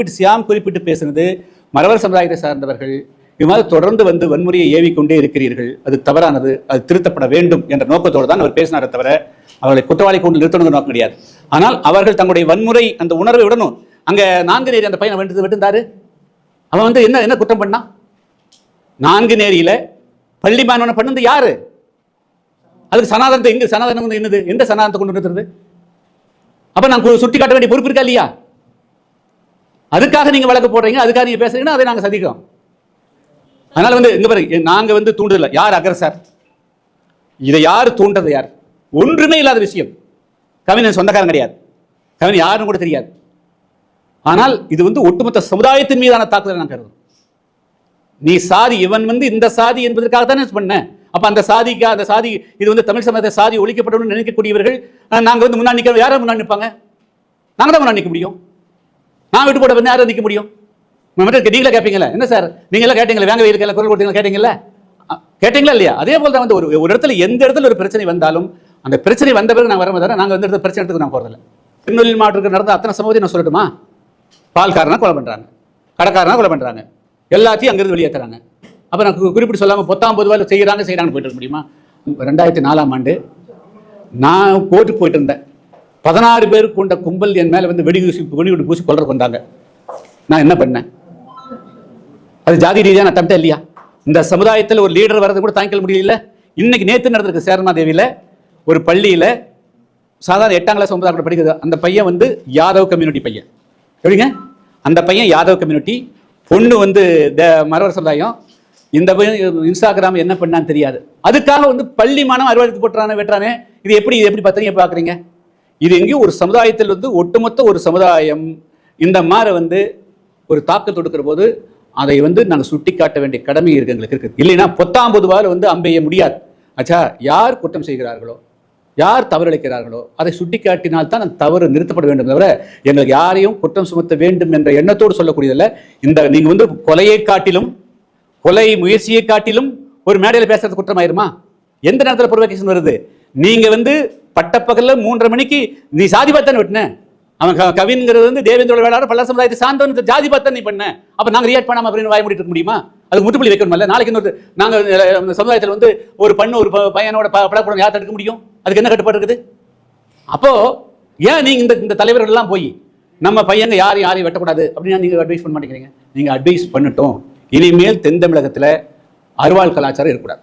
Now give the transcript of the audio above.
குறிப்பிட்டு சியாம் குறிப்பிட்டு பேசுனது மறவர் சமுதாயத்தை சார்ந்தவர்கள். இவ்வாறு மாதிரி தொடர்ந்து வந்து வன்முறையை ஏவிக்கொண்டே இருக்கிறீர்கள். அது தவறானது. அது திருத்தப்பட வேண்டும் என்ற நோக்கத்தோடு தான் அவர் பேசினாரே தவிர அவர்களை குற்றவாளி கொண்டு நிறுத்தணுங்கிற நோக்கம் கிடையாது. ஆனால் அவர்கள் தங்களுடைய வன்முறை அந்த உணர்வை விடணும். அங்க நான்கு நேரி அந்த பையனை வெட்டு வெட்டுந்தாரு அவன் வந்து என்ன என்ன குற்றம் பண்ணான்? நான்கு நேரியில பள்ளி மாணவனை பண்ணது யாரு? அதுக்கு சனாதனத்தை எங்க சனாதனம் வந்து என்னது? எந்த சனாதனத்தை கொண்டு நிறுத்துறது? அப்ப நான் சுட்டி காட்ட வேண்டிய பொறுப்பு இருக்கா இல்லையா? அதுக்காக நீங்க வழக்கு போடுறீங்க அதுக்காக நீங்க பேசுறீங்கன்னா அதை நாங்க சதிக்கிறோம். அதனால வந்து இங்க பாருங்க நாங்க வந்து தூண்டுதல யார் அக்ரஸார்? இதை யார் தூண்டது யார்? ஒன்றுமே இல்லாத விஷயம். கவிஞன் சொந்தக்காரன் கிடையாது. கவிஞன் யாருன்னு கூட தெரியாது. ஆனால் இது வந்து ஒட்டுமொத்த சமுதாயத்தின் மீதான தாக்குதல் நான் கருதும் நீ சாதி இவன் வந்து இந்த சாதி என்பதற்காக தானே பண்ண. அப்ப அந்த சாதிக்கு அந்த சாதி இது வந்து தமிழ் சமூகத்தை சாதி ஒழிக்கப்படணும்னு நினைக்கக்கூடியவர்கள் நாங்கள் நாங்க வந்து முன்னாடி நிற்க யாரை முன்னாடி நிற்பாங்க? நாங்க தான் முன்னாடி நிற்க முடியும். நான் விட்டு போட வந்து யாரும் நிற்க முடியும் மட்டும் நீங்களே கேட்பீங்களே என்ன சார்? நீங்களே கேட்டீங்களா வேங்க இருக்கல குரல் கொடுத்தீங்களா கேட்டீங்களா கேட்டீங்களா இல்லையா? அதே போல தான் வந்து ஒரு ஒரு இடத்துல எந்த இடத்துல ஒரு பிரச்சனை வந்தாலும் அந்த பிரச்சனை வந்த பிறகு நான் வர நாங்கள் வந்து இடத்துல பிரச்சனை எடுத்துக்க நான் போகிறதில்ல திருநெல்வேலி மாவட்டத்துக்கு நடந்த அத்தனை சம்பவத்தையும் நான் சொல்லட்டுமா? பால்காரனா கொலை பண்ணுறாங்க கடைக்காரனா கொலை பண்ணுறாங்க எல்லாத்தையும் அங்கேருந்து வெளியேற்றுறாங்க அப்போ நான் குறிப்பிட்டு சொல்லாமல் பொத்தாம் பொதுவாக செய்கிறாங்க செய்கிறாங்கன்னு போயிட்டு இருக்க முடியுமா? ரெண்டாயிரத்தி நாலாம் ஆண்டு நான் கோர்ட்டுக்கு போயிட்டு இருந்தேன். பதினாறு பேர் கொண்ட கும்பல் என் மேலே வந்து வெடி வெடிகுண்டு பூசி கொல்ற கொண்டாங்க நான் என்ன பண்ணேன்? அது ஜாதி ரீதியான அட்டம்ப்டே இல்லையா? இந்த சமுதாயத்தில் ஒரு லீடர் வர்றது கூட தாங்கிக்க முடியல. இன்னைக்கு நேற்று நடந்திருக்கு சேரமாதேவியில ஒரு பள்ளியில் சாதாரண எட்டாம் கிளாஸ் ஒன்பதாம் கிளாஸ் படிக்கிறது அந்த பையன் வந்து யாதவ் கம்யூனிட்டி பையன். எப்படிங்க? அந்த பையன் யாதவ் கம்யூனிட்டி பொண்ணு வந்து த மரவர் சமுதாயம். இந்த பையன் இன்ஸ்டாகிராம் என்ன பண்ணான்னு தெரியாது. அதுக்காக வந்து பள்ளி மாணவன் அறுவாதத்துக்கு போட்டுறானே வெட்டுறானே. இது எப்படி இது எப்படி பார்த்தீங்க பார்க்குறீங்க? இது எங்கேயும் ஒரு சமுதாயத்தில் வந்து ஒட்டுமொத்த ஒரு சமுதாயம் இந்த மாதிரி வந்து ஒரு தாக்கல் தொடுக்கிற போது அதை வந்து நாங்கள் சுட்டி காட்ட வேண்டிய கடமை இருக்கு எங்களுக்கு இருக்குது இல்லைன்னா பத்தாம்பது பொதுவாக வந்து அம்பெய்ய முடியாது. ஆச்சா யார் குற்றம் செய்கிறார்களோ யார் தவறளிக்கிறார்களோ அதை சுட்டிக்காட்டினால் தான் அந்த தவறு நிறுத்தப்பட வேண்டும் தவிர எங்களுக்கு யாரையும் குற்றம் சுமத்த வேண்டும் என்ற எண்ணத்தோடு சொல்லக்கூடியதில்ல. இந்த நீங்கள் வந்து கொலையை காட்டிலும் கொலை முயற்சியை காட்டிலும் ஒரு மேடையில் பேசுறது குற்றமாயிருமா? எந்த நேரத்தில் ப்ரொவகேஷன் வருது? நீங்க வந்து பட்டப்பகல்ல மூன்றரை மணிக்கு நீ சாதி பார்த்தானே வெட்டின. அவன் க- வந்து தேவேந்திரோட வேளாளர் பல்ல சமுதாயத்தை சார்ந்தவன் இந்த ஜாதி பார்த்தா நீ பண்ண. அப்போ நாங்கள் ரியாக்ட் பண்ணாம அப்படின்னு வாய முடிட்டு இருக்க முடியுமா? அது முற்றுப்புள்ளி வைக்கணும்ல நாளைக்கு இன்னொரு நாங்கள் சமுதாயத்தில் வந்து ஒரு பண்ணு ஒரு ப- பையனோட ப- படக்கூடம் யார் தடுக்க முடியும்? அதுக்கு என்ன கட்டுப்பாடு இருக்குது? அப்போ ஏன் நீங்கள் இந்த இந்த தலைவர்கள்லாம் போய் நம்ம பையங்க யாரையும் யாரையும் வெட்டக்கூடாது அப்படின்னு நீங்கள் அட்வைஸ் பண்ண மாட்டேங்கிறீங்க? நீங்கள் அட்வைஸ் பண்ணிட்டோம். இனிமேல் தென் தமிழகத்தில் அருவாள் கலாச்சாரம் இருக்கக்கூடாது.